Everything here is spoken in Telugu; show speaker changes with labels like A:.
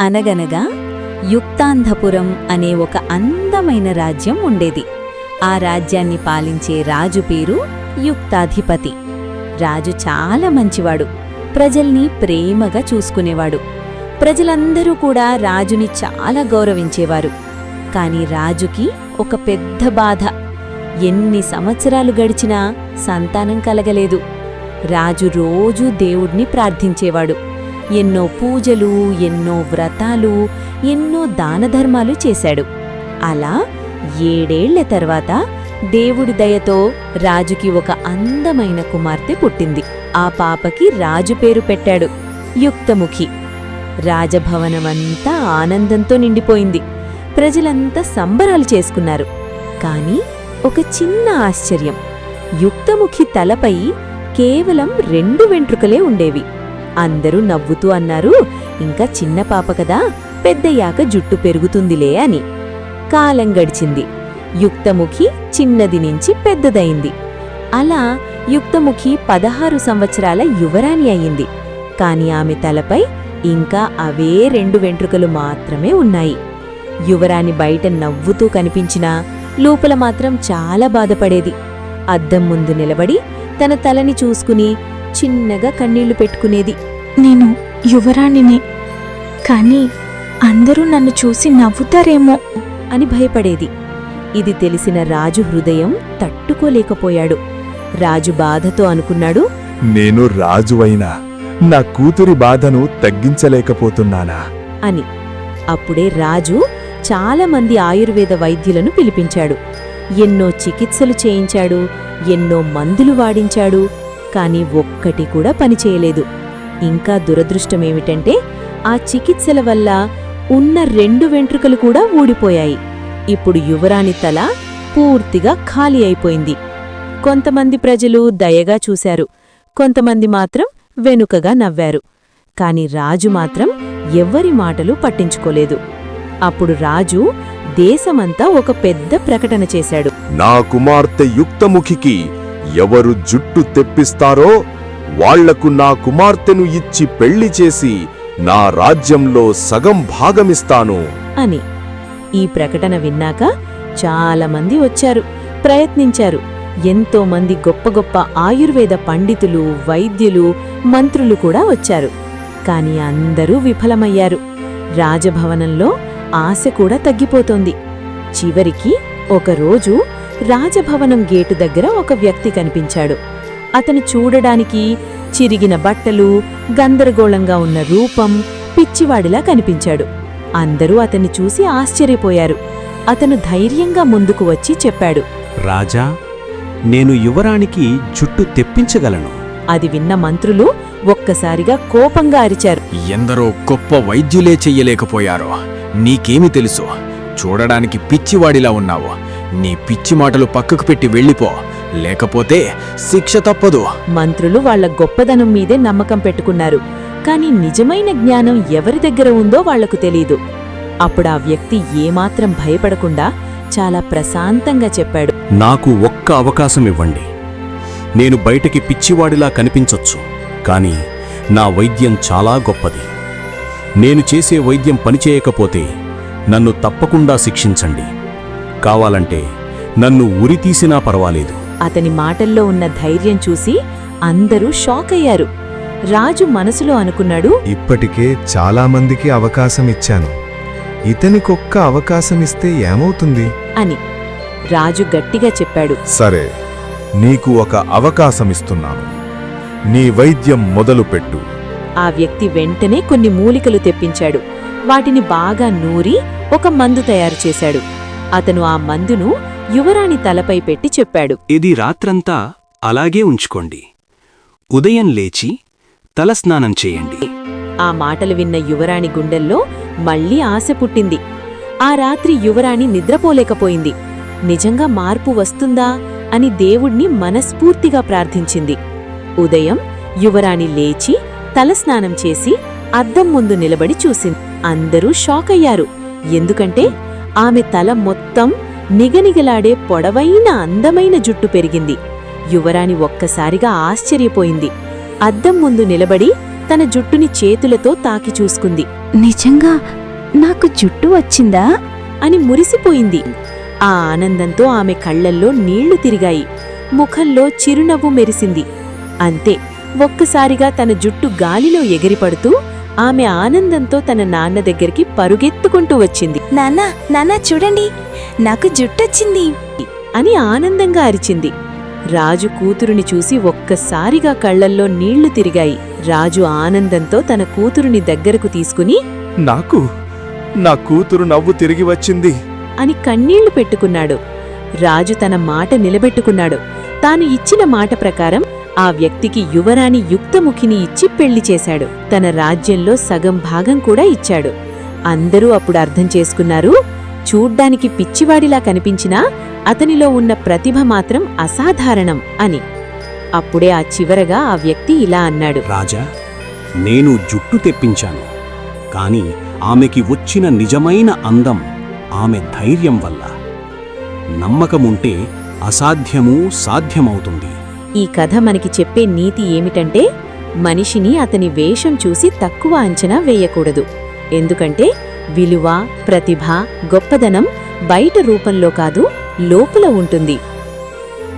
A: అనగనగా యుక్తాంధపురం అనే ఒక అందమైన రాజ్యం ఉండేది. ఆ రాజ్యాన్ని పాలించే రాజు పేరు యుక్తాధిపతి. రాజు చాలా మంచివాడు. ప్రజల్ని ప్రేమగా చూసుకునేవాడు. ప్రజలందరూ కూడా రాజుని చాలా గౌరవించేవారు. కాని రాజుకి ఒక పెద్ద బాధ. ఎన్ని సంవత్సరాలు గడిచినా సంతానం కలగలేదు. రాజు రోజూ దేవుణ్ణి ప్రార్థించేవాడు. ఎన్నో పూజలు ఎన్నో వ్రతాలు ఎన్నో దానధర్మాలు చేశాడు. అలా ఏడేళ్ళ తర్వాత దేవుడి దయతో రాజుకి ఒక అందమైన కుమార్తె పుట్టింది. ఆ పాపకి రాజు పేరు పెట్టాడు యుక్తముఖి. రాజభవనమంతా ఆనందంతో నిండిపోయింది. ప్రజలంతా సంబరాలు చేసుకున్నారు. కాని ఒక చిన్న ఆశ్చర్యం. యుక్తముఖి తలపై కేవలం రెండు వెంట్రుకలే ఉండేవి. అందరూ నవ్వుతూ అన్నారు ఇంకా చిన్న పాప కదా పెద్దయ్యాక జుట్టు పెరుగుతుందిలే అని. కాలం గడిచింది. యుక్తముఖి చిన్నది నుంచి పెద్దదయింది అలా యుక్తముఖి పదహారు సంవత్సరాల యువరాణి అయింది. కాని ఆమె తలపై ఇంకా అవే రెండు వెంట్రుకలు మాత్రమే ఉన్నాయి. యువరాణి బయట నవ్వుతూ కనిపించినా లోపల మాత్రం చాలా బాధపడేది. అద్దం ముందు నిలబడి తన తలని చూసుకుని చిన్నగా కన్నీళ్ళు పెట్టుకునేది.
B: నేను యువరాణిని. కానీ అందరూ నన్ను చూసి నవ్వుతారేమో
A: అని భయపడేది. ఇది తెలిసిన రాజు హృదయం తట్టుకోలేకపోయాడు. రాజు బాధతో అనుకున్నాడు
C: నేను రాజువైనా నా కూతురి బాధను తగ్గించలేకపోతున్నానా?
A: అని. అప్పుడే రాజు చాలామంది ఆయుర్వేద వైద్యులను పిలిపించాడు. ఎన్నో చికిత్సలు చేయించాడు ఎన్నో మందులు వాడించాడు కాని ఒక్కటి కూడా పనిచేయలేదు. ఇంకా దురదృష్టమేమిటంటే ఆ చికిత్సల వల్ల ఉన్న రెండు వెంట్రుకలు కూడా ఊడిపోయాయి. ఇప్పుడు యువరాణి తల పూర్తిగా ఖాళీ అయిపోయింది. కొంతమంది ప్రజలు దయగా చూశారు. కొంతమంది మాత్రం వెనుకగా నవ్వారు. కాని రాజు మాత్రం ఎవ్వరి మాటలు పట్టించుకోలేదు. అప్పుడు రాజు దేశమంతా ఒక పెద్ద ప్రకటన చేశాడు.
C: నా కుమార్తె యుక్తముఖికి ఎవరు జుట్టు తెప్పిస్తారో వాళ్ళకు నా కుమార్తెను ఇచ్చి పెళ్ళి చేసి నా రాజ్యంలో సగం భాగమిస్తాను.
A: అని ఈ ప్రకటన విన్నాక చాలామంది వచ్చారు ప్రయత్నించారు. ఎంతో మంది గొప్ప గొప్ప ఆయుర్వేద పండితులు వైద్యులు మంత్రులు కూడా వచ్చారు. కాని అందరూ విఫలమయ్యారు. రాజభవనంలో ఆశ కూడా తగ్గిపోతోంది. చివరికి ఒకరోజు రాజభవనం గేటు దగ్గర ఒక వ్యక్తి కనిపించాడు. అతను చూడడానికి చిరిగిన బట్టలు గందరగోళంగా ఉన్న రూపం పిచ్చివాడిలా కనిపించాడు. అందరూ అతన్ని చూసి ఆశ్చర్యపోయారు. అతను ధైర్యంగా ముందుకు వచ్చి చెప్పాడు.
D: రాజా నేను యువరాణికి జుట్టు తెప్పించగలను.
A: అది విన్న మంత్రులు ఒక్కసారిగా కోపంగా అరిచారు.
E: ఎందరో గొప్ప వైద్యులే చెయ్యలేకపోయారో నీకేమి తెలుసు? చూడడానికి పిచ్చివాడిలా ఉన్నావు. నీ పిచ్చి మాటలు పక్కకు పెట్టి వెళ్ళిపో. లేకపోతే శిక్ష తప్పదు.
A: మంత్రులు వాళ్ళ గొప్పదనం మీదే నమ్మకం పెట్టుకున్నారు. కాని నిజమైన జ్ఞానం ఎవరి దగ్గర ఉందో వాళ్ళకు తెలీదు. అప్పుడా వ్యక్తి ఏమాత్రం భయపడకుండా చాలా ప్రశాంతంగా చెప్పాడు.
D: నాకు ఒక్క అవకాశం ఇవ్వండి. నేను బయటికి పిచ్చివాడిలా కనిపించొచ్చు. కానీ నా వైద్యం చాలా గొప్పది. నేను చేసే వైద్యం పనిచేయకపోతే నన్ను తప్పకుండా శిక్షించండి. కావాలంటే నన్ను ఉరితీసినా పర్వాలేదు.
A: అతని మాటల్లో ఉన్న ధైర్యం చూసి అందరూ షాక్ అయ్యారు. రాజు మనసులో అనుకున్నాడు
F: ఇప్పటికే చాలా మందికి అవకాశం ఇచ్చాను. ఇతనికొక్క అవకాశం ఇస్తే ఏమవుతుంది?
A: అని రాజు గట్టిగా చెప్పాడు.
C: సరే నీకు ఒక అవకాశమిస్తున్నాను. నీ వైద్యం మొదలుపెట్టు
A: ఆ వ్యక్తి వెంటనే కొన్ని మూలికలు తెప్పించాడు. వాటిని బాగా నూరి ఒక మందు తయారు చేశాడు. అతను ఆ మందును యువరాణి తలపై పెట్టి చెప్పాడు.
D: ఇది రాత్రంతా అలాగే ఉంచుకోండి. ఉదయం లేచి తలస్నానం చేయండి.
A: ఆ మాటలు విన్న యువరాణి గుండెల్లో మళ్ళీ ఆశ పుట్టింది. ఆ రాత్రి యువరాణి నిద్రపోలేకపోయింది. నిజంగా మార్పు వస్తుందా అని దేవుణ్ణి మనస్ఫూర్తిగా ప్రార్థించింది. ఉదయం యువరాణి లేచి తలస్నానం చేసి అద్దం ముందు నిలబడి చూసింది. అందరూ షాక్ అయ్యారు ఎందుకంటే ఆమె తల మొత్తం నిగనిగలాడే పొడవైన అందమైన జుట్టు పెరిగింది. యువరాణి ఒక్కసారిగా ఆశ్చర్యపోయింది. అద్దం ముందు నిలబడి తన జుట్టుని చేతులతో తాకి చూసుకుంది.
B: నిజంగా నాకు జుట్టు వచ్చిందా?
A: అని మురిసిపోయింది. ఆ ఆనందంతో ఆమె కళ్ళల్లో నీళ్ళు తిరిగాయి. ముఖంలో చిరునవ్వు మెరిసింది. అంతే ఒక్కసారిగా తన జుట్టు గాలిలో ఎగిరిపడుతూ ఆమె ఆనందంతో తన నాన్న దగ్గరికి పరుగెత్తుకుంటూ వచ్చింది.
B: నాన్నా నాన్నా చూడండి. నాకు జుట్టొచ్చింది
A: అని ఆనందంగా అరిచింది. రాజు కూతురుని చూసి ఒక్కసారిగా కళ్ళల్లో నీళ్ళు తిరిగాయి. రాజు ఆనందంతో తన కూతురుని దగ్గరకు తీసుకుని
C: నాకు? నా కూతురు నవ్వు తిరిగి వచ్చింది.
A: అని కన్నీళ్ళు పెట్టుకున్నాడు. రాజు తన మాట నిలబెట్టుకున్నాడు. తాను ఇచ్చిన మాట ప్రకారం ఆ వ్యక్తికి యువరాణి యుక్తముఖిని ఇచ్చి పెళ్ళి చేశాడు. తన రాజ్యంలో సగం భాగం కూడా ఇచ్చాడు. అందరూ అప్పుడు అర్థం చేసుకున్నారు చూడ్డానికి పిచ్చివాడిలా కనిపించినా అతనిలో ఉన్న ప్రతిభ మాత్రం అసాధారణం అని. అప్పుడే ఆ చివరగా ఆ వ్యక్తి ఇలా అన్నాడు.
D: రాజా నేను జుట్టు తెప్పించాను. కాని ఆమెకి వచ్చిన నిజమైన అందం ఆమె ధైర్యం వల్ల. నమ్మకముంటే అసాధ్యమూ సాధ్యమవుతుంది.
A: ఈ కథ మనకి చెప్పే నీతి ఏమిటంటే మనిషిని అతని వేషం చూసి తక్కువ అంచనా వేయకూడదు. ఎందుకంటే విలువ ప్రతిభ గొప్పదనం బయట రూపంలో కాదు లోపల ఉంటుంది.